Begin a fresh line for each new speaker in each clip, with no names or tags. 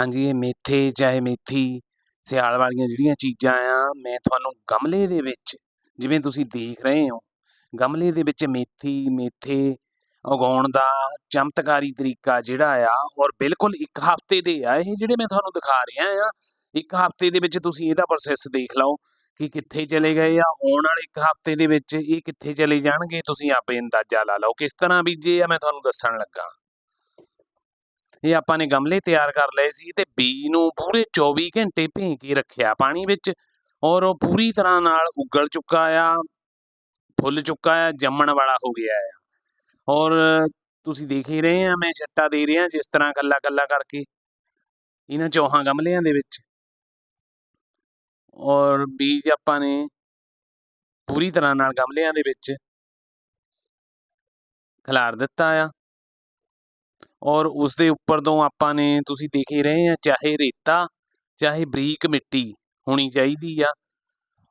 ਹਾਂਜੀ, ਇਹ ਮੇਥੇ ਚਾਹੇ ਮੇਥੀ, ਸਿਆਲ ਵਾਲੀਆਂ ਜਿਹੜੀਆਂ ਚੀਜ਼ਾਂ ਆ, ਮੈਂ ਤੁਹਾਨੂੰ ਗਮਲੇ ਦੇ ਵਿੱਚ ਜਿਵੇਂ ਤੁਸੀਂ ਦੇਖ ਰਹੇ ਹੋ, ਗਮਲੇ ਦੇ ਵਿੱਚ ਮੇਥੀ, ਮੇਥੇ ਉਗਾਉਣ ਦਾ ਚਮਤਕਾਰੀ ਤਰੀਕਾ ਜਿਹੜਾ ਆ, ਔਰ ਬਿਲਕੁਲ ਇੱਕ ਹਫ਼ਤੇ ਦੇ ਆ, ਇਹ ਜਿਹੜੇ ਮੈਂ ਤੁਹਾਨੂੰ ਦਿਖਾ ਰਿਹਾ ਆ, ਇੱਕ ਹਫ਼ਤੇ ਦੇ ਵਿੱਚ ਤੁਸੀਂ ਇਹਦਾ ਪ੍ਰੋਸੈਸ ਦੇਖ ਲਓ ਕਿ ਕਿੱਥੇ ਚਲੇ ਗਏ ਆ, ਆਉਣ ਵਾਲੇ ਇੱਕ ਹਫ਼ਤੇ ਦੇ ਵਿੱਚ ਇਹ ਕਿੱਥੇ ਚਲੇ ਜਾਣਗੇ, ਤੁਸੀਂ ਆਪੇ ਅੰਦਾਜ਼ਾ ਲਾ ਲਓ, ਕਿਸ ਤਰ੍ਹਾਂ ਬੀਜੇ ਆ, ਮੈਂ ਤੁਹਾਨੂੰ ਦੱਸਣ ਲੱਗਾ। ਇਹ ਆਪਾਂ ਨੇ ਗਮਲੇ ਤਿਆਰ ਕਰ ਲਏ ਸੀ ਤੇ ਬੀ ਨੂੰ ਪੂਰੇ 24 ਘੰਟੇ ਭੇਂ ਕੇ ਰੱਖਿਆ ਪਾਣੀ ਵਿੱਚ ਔਰ ਉਹ ਪੂਰੀ ਤਰ੍ਹਾਂ ਨਾਲ ਉਗਲ ਚੁੱਕਾ ਆ, ਫੁੱਲ ਚੁੱਕਾ ਆ, ਜੰਮਣ ਵਾਲਾ ਹੋ ਗਿਆ ਆ। ਔਰ ਤੁਸੀਂ ਦੇਖ ਹੀ ਰਹੇ ਆ, ਮੈਂ ਛੱਟਾ ਦੇ ਰਿਹਾ ਜਿਸ ਤਰ੍ਹਾਂ ਕੱਲਾ ਕੱਲਾ ਕਰਕੇ ਇਹਨਾਂ ਚੌਹਾਂ ਗਮਲਿਆਂ ਦੇ ਵਿੱਚ। ਔਰ ਬੀਜ ਆਪਾਂ ਨੇ ਪੂਰੀ ਤਰ੍ਹਾਂ ਨਾਲ ਗਮਲਿਆਂ ਦੇ ਵਿੱਚ ਖਿਲਾਰ ਦਿੱਤਾ ਆ। ਔਰ ਉਸ ਦੇ ਉੱਪਰ ਤੋਂ ਆਪਾਂ ਨੇ, ਤੁਸੀਂ ਦੇਖ ਹੀ ਰਹੇ ਆ, ਚਾਹੇ ਰੇਤਾ, ਚਾਹੇ ਬਰੀਕ ਮਿੱਟੀ ਹੋਣੀ ਚਾਹੀਦੀ ਆ।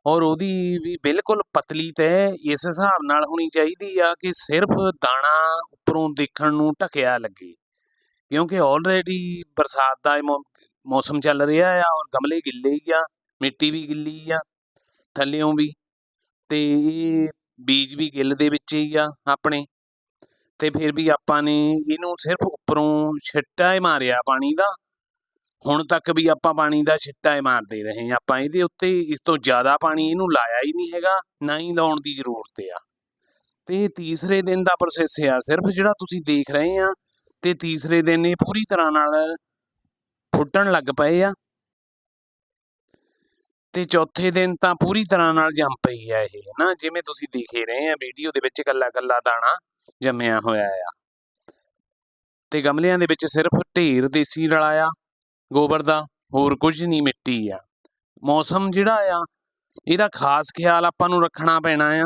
ਔਰ ਉਹਦੀ ਵੀ ਬਿਲਕੁਲ ਪਤਲੀ ਤੈ ਇਸ ਹਿਸਾਬ ਨਾਲ ਹੋਣੀ ਚਾਹੀਦੀ ਆ ਕਿ ਸਿਰਫ ਦਾਣਾ ਉੱਪਰੋਂ ਦੇਖਣ ਨੂੰ ਢਕਿਆ ਲੱਗੇ। ਕਿਉਂਕਿ ਆਲਰੇਡੀ ਬਰਸਾਤ ਦਾ ਮੌਸਮ ਚੱਲ ਰਿਹਾ ਆ ਔਰ ਗਮਲੇ ਗਿੱਲੇ ਹੀ ਆ, ਮਿੱਟੀ ਵੀ ਗਿੱਲੀ ਆ, ਥੱਲਿਓਂ ਵੀ। ਤੇ ਇਹ ਬੀਜ ਵੀ ਗਿੱਲ ਦੇ ਵਿੱਚ ਹੀ ਆ ਆਪਣੇ। ਤੇ ਫਿਰ ਵੀ ਆਪਾਂ ਨੇ ਇਹਨੂੰ ਸਿਰਫ ਉੱਪਰੋਂ ਛਿੱਟਾ ਹੀ ਮਾਰਿਆ ਪਾਣੀ ਦਾ। ਹੁਣ ਤੱਕ ਵੀ ਆਪਾਂ ਪਾਣੀ ਦਾ ਛਿੱਟਾ ਹੀ ਮਾਰਦੇ ਰਹੇ ਆਪਾਂ ਇਹਦੇ ਉੱਤੇ ਇਸ ਤੋਂ ਜ਼ਿਆਦਾ ਪਾਣੀ ਇਹਨੂੰ ਲਾਇਆ ਹੀ ਨਹੀਂ ਹੈਗਾ, ਨਾ ਹੀ ਲਾਉਣ ਦੀ ਜ਼ਰੂਰਤ ਆ। ਤੇ ਤੀਸਰੇ ਦਿਨ ਦਾ ਪ੍ਰੋਸੈਸ ਆ, ਸਿਰਫ ਜਿਹੜਾ ਤੁਸੀਂ ਦੇਖ ਰਹੇ ਆ, ਤੇ ਤੀਸਰੇ ਦਿਨ ਇਹ ਪੂਰੀ ਤਰ੍ਹਾਂ ਨਾਲ ਫੁੱਟਣ ਲੱਗ ਪਏ ਆ। ਤੇ ਚੌਥੇ ਦਿਨ ਤਾਂ ਪੂਰੀ ਤਰ੍ਹਾਂ ਨਾਲ ਜੰਮ ਪਈ ਆ ਇਹ ਨਾ ਜਿਵੇਂ ਤੁਸੀਂ ਦੇਖ ਰਹੇ ਆ, ਵੀਡੀਓ ਦੇ ਵਿੱਚ ਕੱਲਾ ਕੱਲਾ ਦਾਣਾ ਜੰਮਿਆ ਹੋਇਆ ਆ। ਤੇ ਗਮਲਿਆਂ ਦੇ ਵਿੱਚ ਸਿਰਫ ਢੇਰ ਦੇਸੀ ਰਲਾਇਆ ਗੋਬਰ ਦਾ, ਹੋਰ ਕੁਝ ਨਹੀਂ ਮਿੱਟੀ ਆ। ਮੌਸਮ ਜਿਹੜਾ ਆ, ਇਹਦਾ ਖਾਸ ਖਿਆਲ ਆਪਾਂ ਨੂੰ ਰੱਖਣਾ ਪੈਣਾ ਆ।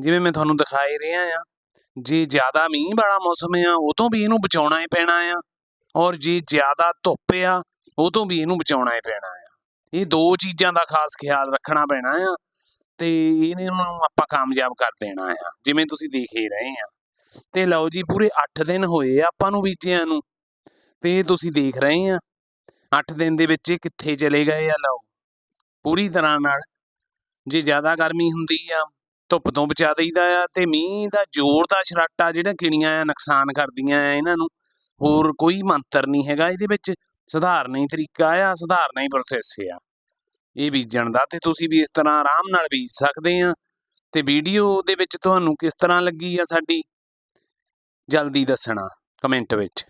ਜਿਵੇਂ ਮੈਂ ਤੁਹਾਨੂੰ ਦਿਖਾਈ ਰਿਹਾ ਆ, ਜੇ ਜ਼ਿਆਦਾ ਮੀਂਹ ਵਾਲਾ ਮੌਸਮ ਆ, ਉਹ ਤੋਂ ਵੀ ਇਹਨੂੰ ਬਚਾਉਣਾ ਹੀ ਪੈਣਾ ਆ। ਔਰ ਜੇ ਜ਼ਿਆਦਾ ਧੁੱਪ ਆ, ਉਹ ਤੋਂ ਵੀ ਇਹਨੂੰ ਬਚਾਉਣਾ ਹੀ ਪੈਣਾ ਆ। ਇਹ ਦੋ ਚੀਜ਼ਾਂ ਦਾ ਖਾਸ ਖਿਆਲ ਰੱਖਣਾ ਪੈਣਾ ਆ। ਤੇ ਇਹਨੇ ਉਹਨਾਂ ਨੂੰ ਆਪਾਂ ਕਾਮਯਾਬ ਕਰ ਦੇਣਾ ਆ, ਜਿਵੇਂ ਤੁਸੀਂ ਦੇਖ ਹੀ ਰਹੇ ਆ। ਤੇ ਲਓ ਜੀ, ਪੂਰੇ 8 ਦਿਨ ਹੋਏ ਆ ਆਪਾਂ ਨੂੰ ਬੀਜਿਆਂ ਨੂੰ। ਤੇ ਇਹ ਤੁਸੀਂ ਦੇਖ ਰਹੇ ਆ 8 ਦਿਨ ਦੇ ਵਿੱਚ ਇਹ ਕਿੱਥੇ ਚਲੇ ਗਏ ਆ, ਲਓ। ਪੂਰੀ ਤਰ੍ਹਾਂ ਨਾਲ ਜੇ ਜ਼ਿਆਦਾ ਗਰਮੀ ਹੁੰਦੀ ਆ, ਧੁੱਪ ਤੋਂ ਬਚਾ ਦਈਦਾ ਆ ਤੇ ਮੀਂਹ ਦਾ ਜ਼ੋਰ ਦਾ ਛਰਾਟਾ ਜਿਹੜਾ ਕਿਣੀਆਂ ਆ, ਨੁਕਸਾਨ ਕਰਦੀਆਂ ਆ ਇਹਨਾਂ ਨੂੰ। ਹੋਰ ਕੋਈ ਮੰਤਰ ਨਹੀਂ ਹੈਗਾ, ਇਹਦੇ ਵਿੱਚ ਸੁਧਾਰਨਾ ਹੀ ਤਰੀਕਾ ਆ, ਸੁਧਾਰਨਾ ਹੀ ਪ੍ਰੋਸੈਸ ਆ। ਇਹ ਬੀਜਣ ਦਾ ਤੇ ਤੁਸੀਂ ਵੀ ਇਸ ਤਰ੍ਹਾਂ ਆਰਾਮ ਨਾਲ ਬੀਜ ਸਕਦੇ ਆ। ਤੇ ਵੀਡੀਓ ਦੇ ਵਿੱਚ ਤੁਹਾਨੂੰ ਕਿਸ ਤਰ੍ਹਾਂ ਲੱਗੀ ਆ ਸਾਡੀ? ਜਲਦੀ ਦੱਸਣਾ ਕਮੈਂਟ ਵਿੱਚ।